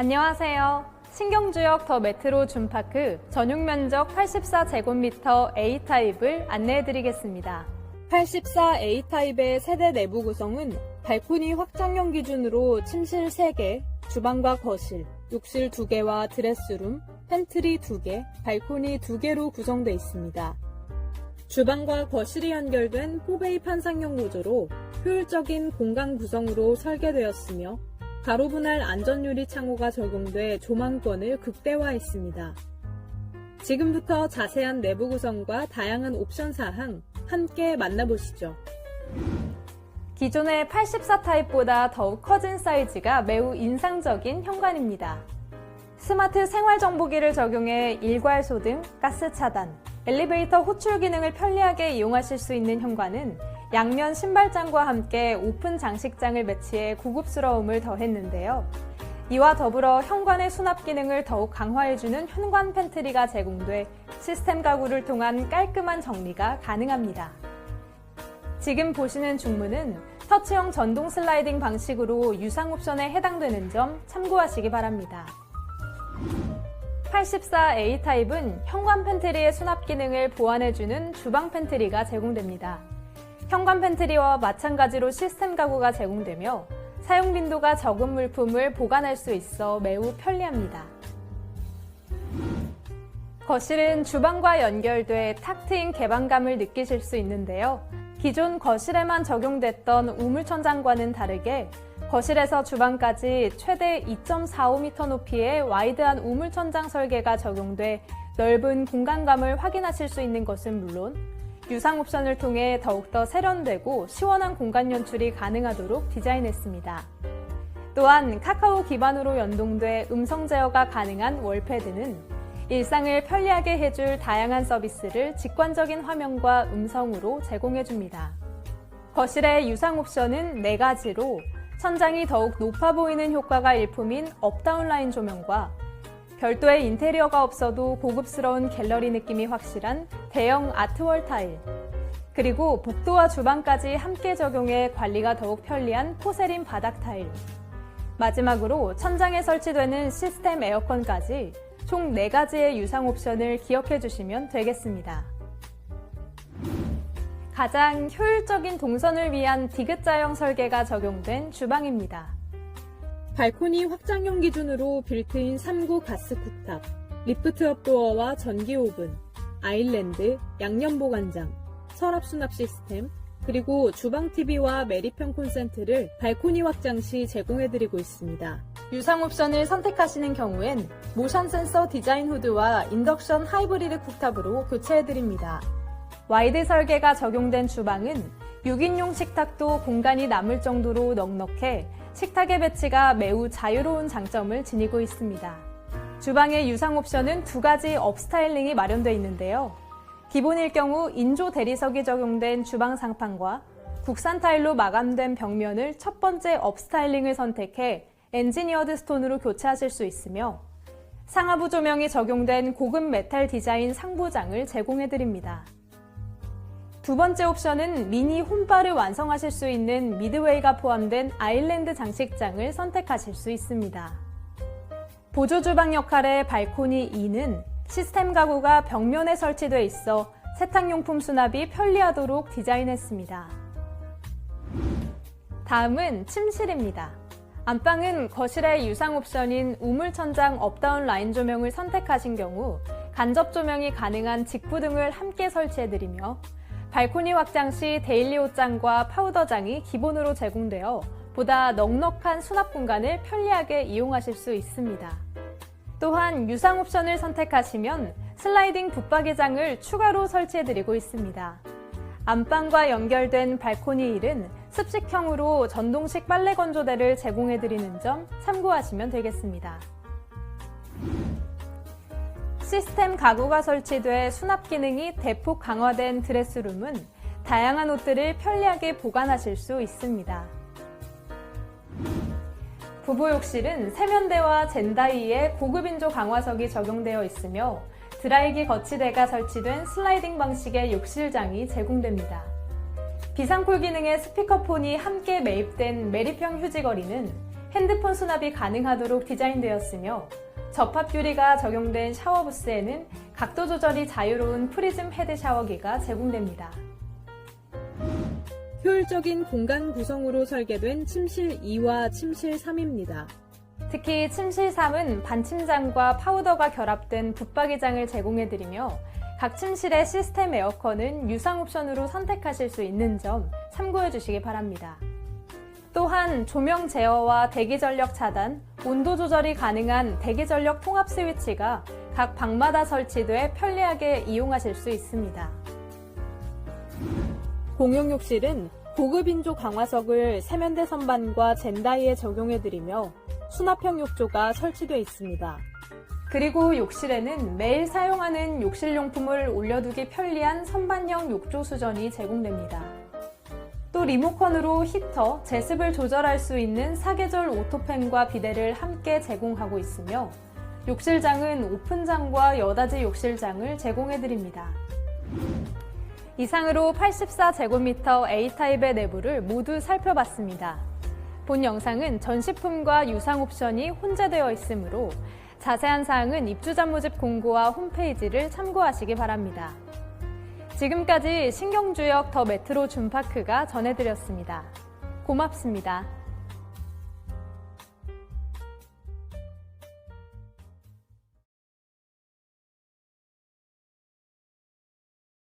안녕하세요. 신경주역 더 메트로 준파크 전용 면적 84제곱미터 A타입을 안내해드리겠습니다. 84A 타입의 세대 내부 구성은 발코니 확장형 기준으로 침실 3개, 주방과 거실, 욕실 2개와 드레스룸, 팬트리 2개, 발코니 2개로 구성되어 있습니다. 주방과 거실이 연결된 포베이 판상형 구조로 효율적인 공간 구성으로 설계되었으며 가로 분할 안전유리 창호가 적용돼 조망권을 극대화했습니다. 지금부터 자세한 내부 구성과 다양한 옵션 사항 함께 만나보시죠. 기존의 84 타입보다 더욱 커진 사이즈가 매우 인상적인 현관입니다. 스마트 생활정보기를 적용해 일괄 소등, 가스 차단, 엘리베이터 호출 기능을 편리하게 이용하실 수 있는 현관은 양면 신발장과 함께 오픈 장식장을 배치해 고급스러움을 더했는데요. 이와 더불어 현관의 수납 기능을 더욱 강화해주는 현관 팬트리가 제공돼 시스템 가구를 통한 깔끔한 정리가 가능합니다. 지금 보시는 중문은 터치형 전동 슬라이딩 방식으로 유상 옵션에 해당되는 점 참고하시기 바랍니다. 84A 타입은 현관 팬트리의 수납 기능을 보완해주는 주방 팬트리가 제공됩니다. 현관 팬트리와 마찬가지로 시스템 가구가 제공되며 사용 빈도가 적은 물품을 보관할 수 있어 매우 편리합니다. 거실은 주방과 연결돼 탁 트인 개방감을 느끼실 수 있는데요. 기존 거실에만 적용됐던 우물천장과는 다르게 거실에서 주방까지 최대 2.45m 높이의 와이드한 우물천장 설계가 적용돼 넓은 공간감을 확인하실 수 있는 것은 물론 유상 옵션을 통해 더욱더 세련되고 시원한 공간 연출이 가능하도록 디자인했습니다. 또한 카카오 기반으로 연동돼 음성 제어가 가능한 월패드는 일상을 편리하게 해줄 다양한 서비스를 직관적인 화면과 음성으로 제공해줍니다. 거실의 유상 옵션은 4가지로 천장이 더욱 높아 보이는 효과가 일품인 업다운 라인 조명과 별도의 인테리어가 없어도 고급스러운 갤러리 느낌이 확실한 대형 아트월 타일, 그리고 복도와 주방까지 함께 적용해 관리가 더욱 편리한 포세린 바닥 타일, 마지막으로 천장에 설치되는 시스템 에어컨까지 총 4가지의 유상 옵션을 기억해 주시면 되겠습니다. 가장 효율적인 동선을 위한 디귿자형 설계가 적용된 주방입니다. 발코니 확장형 기준으로 빌트인 3구 가스 쿡탑, 리프트업 도어와 전기 오븐, 아일랜드, 양념 보관장, 서랍 수납 시스템, 그리고 주방 TV와 메리평 콘센트를 발코니 확장 시 제공해드리고 있습니다. 유상 옵션을 선택하시는 경우엔 모션 센서 디자인 후드와 인덕션 하이브리드 쿡탑으로 교체해드립니다. 와이드 설계가 적용된 주방은 6인용 식탁도 공간이 남을 정도로 넉넉해 식탁의 배치가 매우 자유로운 장점을 지니고 있습니다. 주방의 유상 옵션은 두 가지 업스타일링이 마련되어 있는데요. 기본일 경우 인조 대리석이 적용된 주방 상판과 국산 타일로 마감된 벽면을 첫 번째 업스타일링을 선택해 엔지니어드 스톤으로 교체하실 수 있으며 상하부 조명이 적용된 고급 메탈 디자인 상부장을 제공해드립니다. 두 번째 옵션은 미니 홈바를 완성하실 수 있는 미드웨이가 포함된 아일랜드 장식장을 선택하실 수 있습니다. 보조 주방 역할의 발코니 2는 시스템 가구가 벽면에 설치돼 있어 세탁용품 수납이 편리하도록 디자인했습니다. 다음은 침실입니다. 안방은 거실의 유상 옵션인 우물천장 업다운 라인 조명을 선택하신 경우 간접 조명이 가능한 직부등을 함께 설치해드리며 발코니 확장 시 데일리 옷장과 파우더장이 기본으로 제공되어 보다 넉넉한 수납 공간을 편리하게 이용하실 수 있습니다. 또한 유상 옵션을 선택하시면 슬라이딩 붙박이장을 추가로 설치해드리고 있습니다. 안방과 연결된 발코니 힐은 습식형으로 전동식 빨래 건조대를 제공해드리는 점 참고하시면 되겠습니다. 시스템 가구가 설치돼 수납 기능이 대폭 강화된 드레스룸은 다양한 옷들을 편리하게 보관하실 수 있습니다. 부부 욕실은 세면대와 젠다이에 고급 인조 강화석이 적용되어 있으며 드라이기 거치대가 설치된 슬라이딩 방식의 욕실장이 제공됩니다. 비상콜 기능의 스피커폰이 함께 매입된 메리평 휴지거리는 핸드폰 수납이 가능하도록 디자인되었으며 접합 유리가 적용된 샤워 부스에는 각도 조절이 자유로운 프리즘 헤드 샤워기가 제공됩니다. 효율적인 공간 구성으로 설계된 침실 2와 침실 3입니다. 특히 침실 3은 반침장과 파우더가 결합된 붙박이장을 제공해드리며 각 침실의 시스템 에어컨은 유상 옵션으로 선택하실 수 있는 점 참고해 주시기 바랍니다. 또한 조명 제어와 대기 전력 차단, 온도 조절이 가능한 대기 전력 통합 스위치가 각 방마다 설치돼 편리하게 이용하실 수 있습니다. 공용 욕실은 고급 인조 강화석을 세면대 선반과 젠다이에 적용해드리며 수납형 욕조가 설치되어 있습니다. 그리고 욕실에는 매일 사용하는 욕실용품을 올려두기 편리한 선반형 욕조 수전이 제공됩니다. 또 리모컨으로 히터, 제습을 조절할 수 있는 사계절 오토팬과 비데를 함께 제공하고 있으며 욕실장은 오픈장과 여닫이 욕실장을 제공해드립니다. 이상으로 84제곱미터 A타입의 내부를 모두 살펴봤습니다. 본 영상은 전시품과 유상 옵션이 혼재되어 있으므로 자세한 사항은 입주자 모집 공고와 홈페이지를 참고하시기 바랍니다. 지금까지 신경주역 더 메트로 준파크가 전해드렸습니다. 고맙습니다.